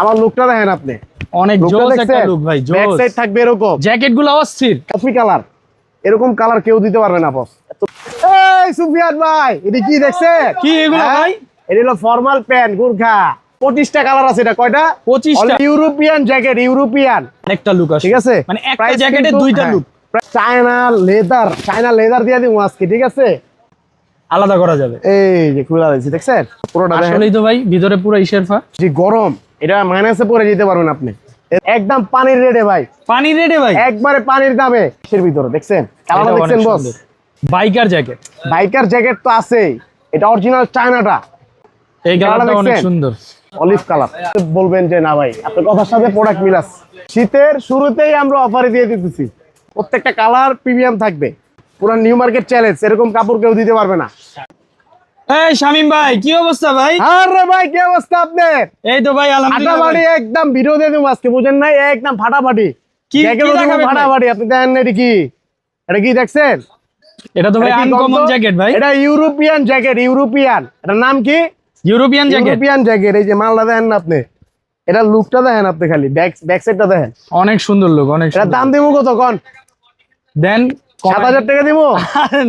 আমার লুকটা দেখেন আপনি। অনেক লুকটা জোস একটা দেখছেন? লুক ভাই ব্যাক সাইড থাকবে এরকম। জ্যাকেটগুলো অস্থির। কফি কালার এরকম কালার কেউ দিতে পারবে না বস এই সুফিয়ান ভাই এটা কি দেখছেন? কি এগুলো হ্যাঁ? ভাই? এটা হলো ফর্মাল প্যান্ট গুর্খা। পঁচিশটা কালার আছে এটা কয়টা? 25টা। ইউরোপিয়ান জ্যাকেট ইউরোপিয়ান একটা লুক আছে ঠিক আছে? মানে একটা জ্যাকেটে দুইটা হ্যাঁ, look China leather China leather দিয়ে দিব আজকে ঠিক আছে? আলাদা করা যাবে। এই যে খুলে দেখছেন? পুরোটা আসলেই তো ভাই ভিতরে পুরো ইশেরফা যে গরম। এটা মাইনাসে পরে যেতে পারবেন আপনি। একদম পানির রেডে ভাই। পানি রেডে ভাই? একবারে পানির দামে এর ভিতরে দেখছেন? কালারটা দেখছেন boss biker jacket biker jacket তো আছেই। এটা অরিজিনাল চায়নাটা এই কালারটা অনেক সুন্দর। অলিভ কালার বলবেন যে না ভাই আপনার কথার সাথে প্রোডাক্ট মিলাস শীতের শুরুতেই আমরা অফারে দিয়ে দিতেছি। প্রত্যেকটা কালার প্রিমিয়াম থাকবে। পুরো নিউ মার্কেট চ্যালেঞ্জ এরকম কাপড় কেউ দিতে পারবে না। এই শামিম ভাই কি অবস্থা ভাই? আরে ভাই কি অবস্থা আপনার? এই তো ভাই আলহামদুলিল্লাহ ফাটাফাটি একদম ভিডিও দিয়ে আজকে বুঝেন নাই? একদম ফাটাফাটি। কি-? ফাটাফাটি আপনি দেখেন এটা কি? এটা কি দেখছেন? এটা তো ভাই আনকমন জ্যাকেট ভাই। এটা ইউরোপিয়ান জ্যাকেট ইউরোপিয়ান এটার নাম কি? ইউরোপিয়ান জ্যাকেট ইউরোপিয়ান জ্যাকেট এই যে মালটা দেখেন না আপনি? এটা লুকটা দেখেন আপনি খালি ব্যাক ব্যাক সাইডটা দেখেন। অনেক সুন্দর লোক অনেক এটা দাম দিব কত কন? দেন সাত হাজার টাকা দিব?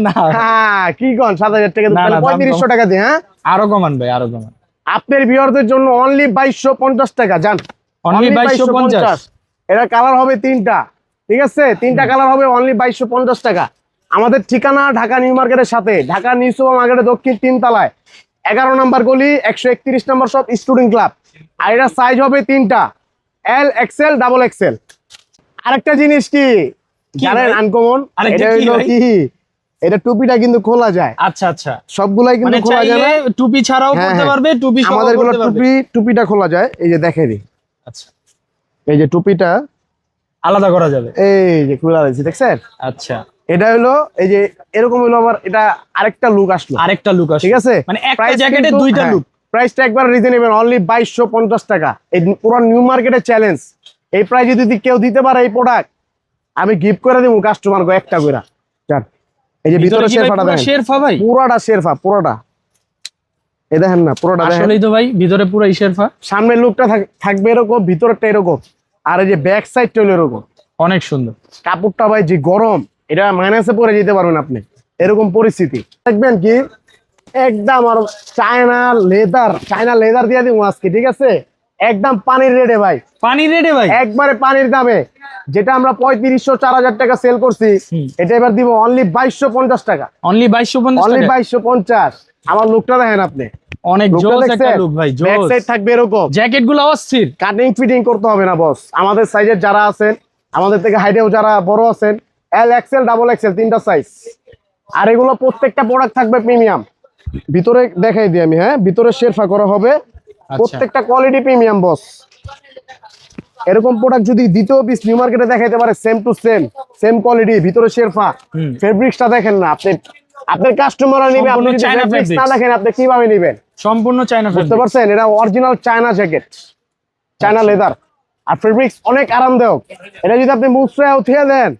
না। হ্যাঁ কি কন? সাত হাজার টাকা পঁয়ত্রিশশো টাকা দিয়ে হ্যাঁ? আরও কমান ভাই আরও কমান। আপনার ভিউয়ারদের জন্য অনলি বাইশশো পঞ্চাশ টাকা জান। Only 2250 এটা কালার হবে তিনটা ঠিক আছে? তিনটা কালার হবে অনলি বাইশশো পঞ্চাশ টাকা। আমাদের ঠিকানা ঢাকা নিউ মার্কেটের সাথে ঢাকা নিউ সুপার মার্কেটের দক্ষিণ তিন তলায় এগারো নম্বর গলি একশো একত্রিশ নম্বর সব স্টুডেন্ট ক্লাব আর এটা সাইজ হবে তিনটা এল এক্সেল ডাবল এক্সেল আরেকটা জিনিস কি? জানেন? আনকমন এটা কি হলো কি? এটা টুপিটা কিন্তু খোলা যায়। আচ্ছা আচ্ছা। সবগুলাই কিন্তু মানে খোলা যায় টুপি ছাড়াও হ্যাঁ, পড়তে হ্যাঁ। পারবে টুপি আমাদেরগুলো টুপি টুপিটা খোলা যায়। এই যে দেখে দিই আচ্ছা। এই যে টুপিটা আলাদা করা যাবে। এই যে খোলা রয়েছে দেখছেন? আচ্ছা। এটা হলো এই যে এরকম হলো আবার এটা আরেকটা লুক আসলো। আরেকটা লুক আছে ঠিক আছে? মানে একটা জ্যাকেটে দুইটা হ্যাঁ, লুক প্রাইসটা একবার রিজনেবল অনলি বাইশশো পঞ্চাশ টাকা। এই পুরো নিউ মার্কেটের চ্যালেঞ্জ এই প্রাইসে যদি কেউ দিতে পারে এই প্রোডাক্ট আমি গিফট করে দেবো কাস্টমার একটা করে চার এই যে ভিতরে শেরফাটা দেখেন। শেরফা ভাই? পুরোটা শেরফা পুরোটা। এই দেখেন না পুরোটা দেখেন। আসলেই তো ভাই ভিতরে পুরো শেরফা। সামনের লুকটা থাকবে এরকম ভিতরটা এরকম। আর এই যে ব্যাক সাইডটা হলো এরকম। অনেক সুন্দর। কাপড়টা ভাই যে গরম এটা মাইনাসে পরে যেতে পারবেন আপনি। এরকম পরিস্থিতি। দেখবেন কি? একদম আর চায়না লেদার চায়না লেদার দিয়ে দিব আজকে ঠিক আছে? একদম পানির রেডে ভাই। পানি রেডে ভাই? একবারে পানির দামে। যেটা আমরা পঁয়ত্রিশশো চার হাজার টাকা সেল করছি এটা এবার দিব অনলি বাইশশো পঞ্চাশ টাকা। অনলি বাইশশো অনলি বাইশশো পঞ্চাশ। আমার লুকটা দেখেন আপনি। অনেক লুকটা জোস একটা লুক ভাই ব্যাক সাইড থাকবে এরকম। জ্যাকেটগুলো অস্থির। কাটিং ফিটিং করতে হবে না বস আমাদের সাইজের যারা আছেন আমাদের থেকে হাইটেও যারা বড় আছেন এল এক্সেল ডাবল এক্সেল তিনটা সাইজ আর এগুলো প্রত্যেকটা প্রোডাক্ট থাকবে প্রিমিয়াম ভিতরে দেখাই দিই আমি হ্যাঁ? ভিতরে শেরফা করা হবে। প্রত্যেকটা কোয়ালিটি প্রিমিয়াম বস এরকম প্রোডাক্ট যদি দ্বিতীয় পিস নিউ মার্কেটে দেখাইতে পারে same to same same quality ভিতরে শেরফা। ফেব্রিক্সটা দেখেন না আপনি। আপনার কাস্টমাররা নিবে আপনি যদি না দেখেন আপনি কীভাবে নেবেন? সম্পূর্ণ চাইনা বুঝতে পারছেন? এটা original China jacket China leather আর ফেব্রিক্স অনেক আরামদায়ক। এটা যদি আপনি মুসরায় উঠিয়ে দেন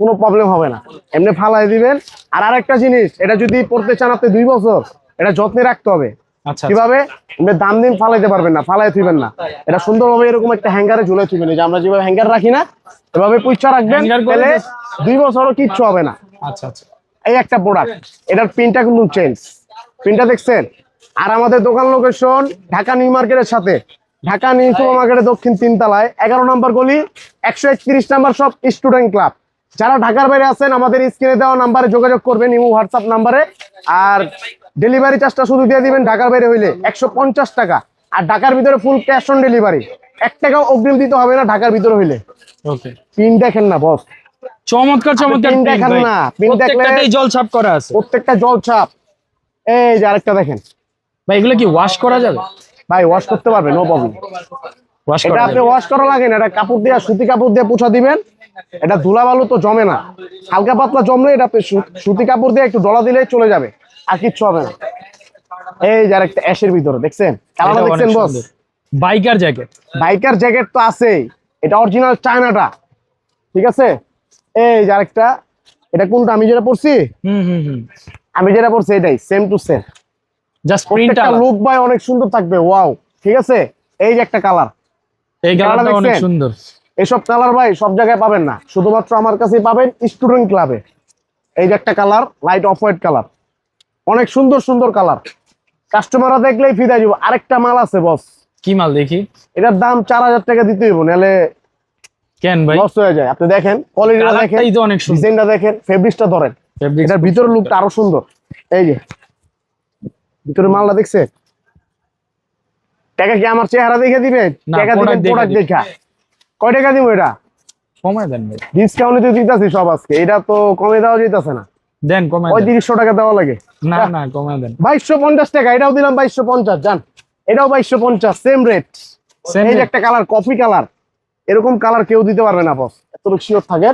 কোনো প্রবলেম হবে না। এমনি ফালাই দিবেন। আর আরেকটা জিনিস এটা যদি পড়তে চান আপনি দুই বছর এটা যত্নে রাখতে হবে। কীভাবে? দাম দিন ফালাইতে পারবেন না ফালাই থুইবেন না। এটা সুন্দরভাবে এরকম একটা হ্যাঙ্গারে ঝুলে থুইবেন যে আমরা যেভাবে হ্যাঙ্গার রাখি না এভাবে পুইচ্ছা রাখবেন তাহলে দুই বছরও কিচ্ছু হবে না। আচ্ছা আচ্ছা। এই একটা প্রোডাক্ট এটার প্রিন্টটা কিন্তু চেঞ্জ প্রিন্টটা দেখছেন? আর আমাদের দোকান লোকেশন ঢাকা নিউ মার্কেটের সাথে। ঢাকা নিউ সুপার মার্কেটের দক্ষিণ তিনতলায় এগারো নম্বর গলি একশো একত্রিশ নাম্বার সব স্টুডেন্ট ক্লাব যারা ঢাকার বাইরে আছেন আমাদের স্ক্রিনে দেওয়া নাম্বারে যোগাযোগ করবেন ইমো হোয়াটসঅ্যাপ নাম্বারে আর ডেলিভারি চার্জটা শুধু দিয়ে দিবেন ঢাকার বাইরে হইলে একশো পঞ্চাশ টাকা। আর ঢাকার ভিতরে ফুল ক্যাশ অন ডেলিভারি এক টাকাও অগ্রিম দিতে হবে না ঢাকার ভিতরে হইলে। পিন দেখেন না বস চমৎকার চমৎকার না, pin দেখলে- জল ছাপ করা আছে। প্রত্যেকটা জল ছাপ। এই যে আরেকটা দেখেন। ভাই এগুলো কি ওয়াশ করা যাবে? ভাই ওয়াশ করতে পারবে নো প্রবলেম ওয়াশ এটা আপনি ওয়াশ করা লাগে না এটা কাপড় দিয়ে সুতি কাপড় দিয়ে পোছা দিবেন। এটা ধুলা বালু তো জমে না। হালকা পাতলা জমলে এটা আপনি সুতি কাপড় দিয়ে একটু ডলা দিলে চলে যাবে। আর কিচ্ছু হবে না। এই যার একটা অ্যাশের ভিতরে দেখছেন? কালারটা দেখছেন boss biker jacket. Biker jacket তো আছেই। এটা অরিজিনাল চায়নাটা। ঠিক আছে? এই যার একটা এটা কোনটা? আমি যেটা পরছি? হুম হুম হুম। আমি যেটা পরছি এটাই সেম টু সেম জাস্ট প্রিন্টটা লুক ভাই অনেক সুন্দর থাকবে ওয়াও ঠিক আছে? এই যে একটা কালার এই কালারটা অনেক? সুন্দর। এসব কালার ভাই সব জায়গায় পাবেন না। শুধুমাত্র আমার কাছেই পাবেন স্টুডেন্ট ক্লাবে এই যে একটা colour light off white colour অনেক সুন্দর সুন্দর কালার। কাস্টমাররা দেখলেই ফিদা দিব। আরেকটা মাল আছে বস কি মাল দেখি? এটার দাম চার হাজার টাকা দিতে হইব নাহলে কেন ভাই? লস হয়ে যায়। আপনি দেখেন কোয়ালিটিটা দেখেন কালারটাই তো অনেক সুন্দর। ডিজাইনটা দেখেন ফেব্রিক্সটা ধরেন। এটার ভিতরের লুকটা আরও সুন্দর। এই যে ভিতরে মালটা দেখছে? টাকা কি আমার চেহারা দেখে দিবে? টাকা দিবেন প্রোডাক্ট দেখা কয় টাকা দিব এটা? কমায় দেন ভাই। ডিসকাউন্টে তো দিতেছি সব আজকে। এটা তো কমে দেওয়া যেতেছে না। দেন কমায় দেন। পঁয়ত্রিশশো টাকা দেওয়া লাগে। না না কমায় দেন। বাইশশো পঞ্চাশ টাকা এটাও দিলাম বাইশশো পঞ্চাশ জান। এটাও বাইশশো পঞ্চাশ সেম রেট এই একটা কালার কফি কালার এরকম কালার কেউ দিতে পারবে না বস এতটুকু শিওর থাকে।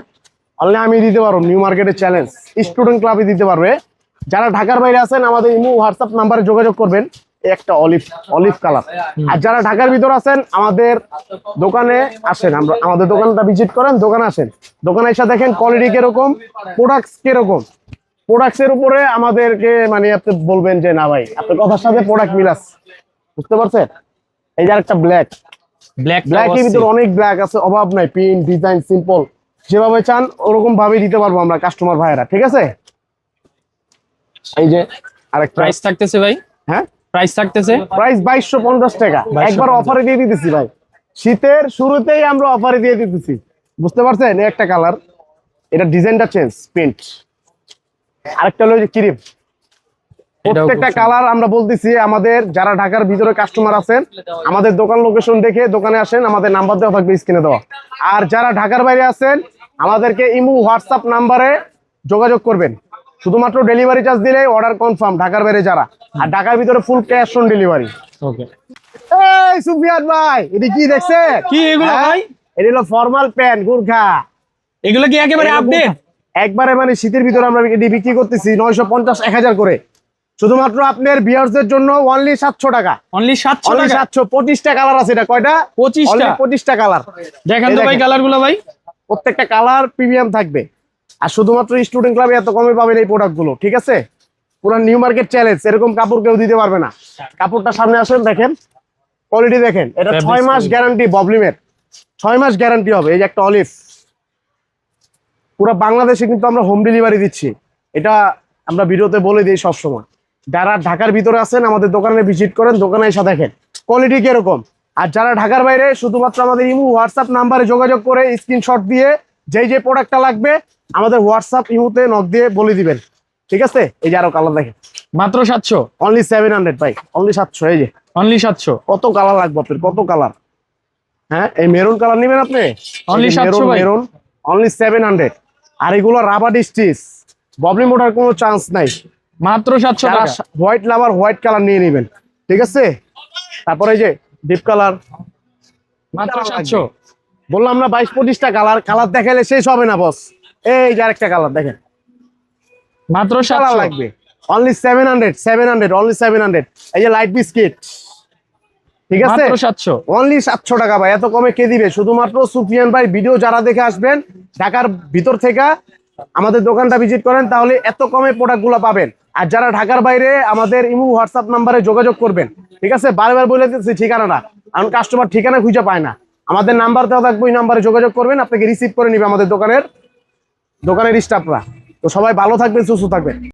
অনলি আমি দিতে পারব নিউ মার্কেটের চ্যালেঞ্জ স্টুডেন্ট ক্লাবে দিতে পারবে। যারা ঢাকার বাইরে আছেন আমাদের ইমো হোয়াটসঅ্যাপ নাম্বারে যোগাযোগ করবেন। একটা অলিভ অলিভ কালার আর যারা ঢাকার ভিতর আছেন আমাদের দোকানে আসেন। আমরা আমাদের দোকানটা ভিজিট করেন দোকানে আসেন। দোকানে এসে দেখেন কোয়ালিটি কীরকম প্রোডাক্টস কীরকম। প্রোডাক্টস এর উপরে আমাদেরকে মানে আপনি বলবেন যে না ভাই আপনার কথার সাথে প্রোডাক্ট মিলাস বুঝতে পারছেন? এই যে একটা ব্ল্যাক ব্ল্যাক ব্ল্যাক এর ভিতরে অনেক ব্ল্যাক আছে অভাব নাই প্রিন্ট ডিজাইন সিম্পল যেভাবে চান ওরকম ভাবে দিতে পারব আমরা কাস্টমার ভাইয়েরা ঠিক আছে? এই যে আরেকটা। প্রাইস থাকতেছে ভাই? হ্যাঁ? প্রাইস থাকতেছে? প্রাইস বাইশশো পঞ্চাশ টাকা। 2250 একবার অফারে দিয়ে দিতেছি ভাই। শীতের শুরুতেই আমরা অফারে দিয়ে দিতেছি। বুঝতে পারছেন? এই একটা কালার এটা ডিজাইনটা চেঞ্জ প্রিন্ট আরেকটা হলো যে ক্রিম। প্রত্যেকটা কালার আমরা বলতেছি আমাদের যারা ঢাকার ভিতরে কাস্টমার আছেন আমাদের দোকান লোকেশন দেখে দোকানে আসেন আমাদের নাম্বার দেওয়া থাকবে স্ক্রিনে দেওয়া। আর যারা ঢাকার বাইরে আছেন আমাদেরকে ইমু হোয়াটসঅ্যাপ নাম্বারে যোগাযোগ করবেন। শুধুমাত্র ডেলিভারি চার্জ দিলে অর্ডার কনফার্ম ঢাকার বাইরে যারা। আর ঢাকার ভিতরে full cash on delivery okay এই সুফিয়ান ভাই এটা কি দেখছে কি এগুলো ভাই? এটা হলো ফর্মাল প্যান্ট গুর্খা। এগুলো কি একেবারে আপডেট একবারে মানে শীতের ভিতরে আমরা এটি বিক্রি করতেছি নয়শো পঞ্চাশ এক হাজার করে। শুধুমাত্র আপনার বিয়ার্সদের জন্য অনলি সাতশো টাকা। অনলি সাতশো অনলি সাতশো পঁচিশটা কালার আছে এটা কয়টা? 25 টা? পঁচিশটা কালার দেখেন তো ভাই কালারগুলো ভাই। প্রত্যেকটা কালার প্রিমিয়াম থাকবে। আর শুধুমাত্র স্টুডেন্ট ক্লাবে এত কমে পাবেন এই প্রোডাক্টগুলো ঠিক আছে? পুরো নিউ মার্কেট চ্যালেঞ্জ এরকম কাপড় কেউ দিতে পারবে না। কাপড়টা সামনে আসেন দেখেন। কোয়ালিটি দেখেন। এটা ছয় মাস গ্যারান্টি ববলিমের ছয় মাস গ্যারান্টি হবে এই যে একটা অলিভ পুরো বাংলাদেশে কিন্তু আমরা হোম ডেলিভারি দিচ্ছি। এটা আমরা ভিডিওতে বলে দিই সবসময়। যারা ঢাকার ভিতরে আছেন আমাদের দোকানে ভিজিট করেন দোকানে এসে দেখেন। কোয়ালিটি কীরকম? আর যারা ঢাকার বাইরে শুধুমাত্র আমাদের ইমু হোয়াটসঅ্যাপ নাম্বারে যোগাযোগ করে স্ক্রিনশট দিয়ে যেই যে প্রোডাক্টটা লাগবে আমাদের হোয়াটসঅ্যাপ ইমুতে নক দিয়ে বলে দিবেন। ঠিক আছে? এই যে আরও কালার দেখেন। মাত্র সাতশো? অনলি সেভেন হান্ড্রেড ভাই। অনলি সাতশো এই যে। অনলি সাতশো? কত কালার লাগবে আপনার? কত কালার হ্যাঁ এই মেরুন কালার নেবেন আপনি? 700 মেরুন অনলি সেভেন হান্ড্রেড আর এগুলো রাবার স্টিচ প্রবলেম ওঠার কোনো চান্স নাই। মাত্র সাতশো টাকা। হোয়াইট লাভার হোয়াইট কালার নিয়ে নেবেন। ঠিক আছে? তারপরে এই যে ডিপ কালার মাত্র সাতশো। বললাম না বাইশ পঁচিশটা কালার কালার দেখালে শেষ হবে না বস এই যে আরেকটা কালার দেখেন। মাত্র সাতশো। লাগবে। Only seven hundred seven hundred only seven hundred এই যে লাইট বিস্কিট ঠিক আছে? সাতশো। অনলি সাতশো টাকা ভাই এত কমে কে দিবে? শুধুমাত্র সুফিয়ান ভাই ভিডিও যারা দেখে আসবেন ঢাকার ভিতর থেকে আমাদের দোকানটা ভিজিট করেন তাহলে এত কমে প্রোডাক্টগুলো পাবেন। আর যারা ঢাকার বাইরে আমাদের ইমু হোয়াটসঅ্যাপ নাম্বারে যোগাযোগ করবেন। ঠিক আছে? বারবার বলে দিচ্ছি ঠিকানাটা। কারণ কাস্টমার ঠিকানা খুঁজে পায় না। আমাদের নাম্বার দেওয়া থাকবে ওই নাম্বারে যোগাযোগ করবেন আপনাকে রিসিভ করে নিবে আমাদের দোকানের দোকানের স্টাফরা তো সবাই ভালো থাকবেন সুস্থ থাকবেন।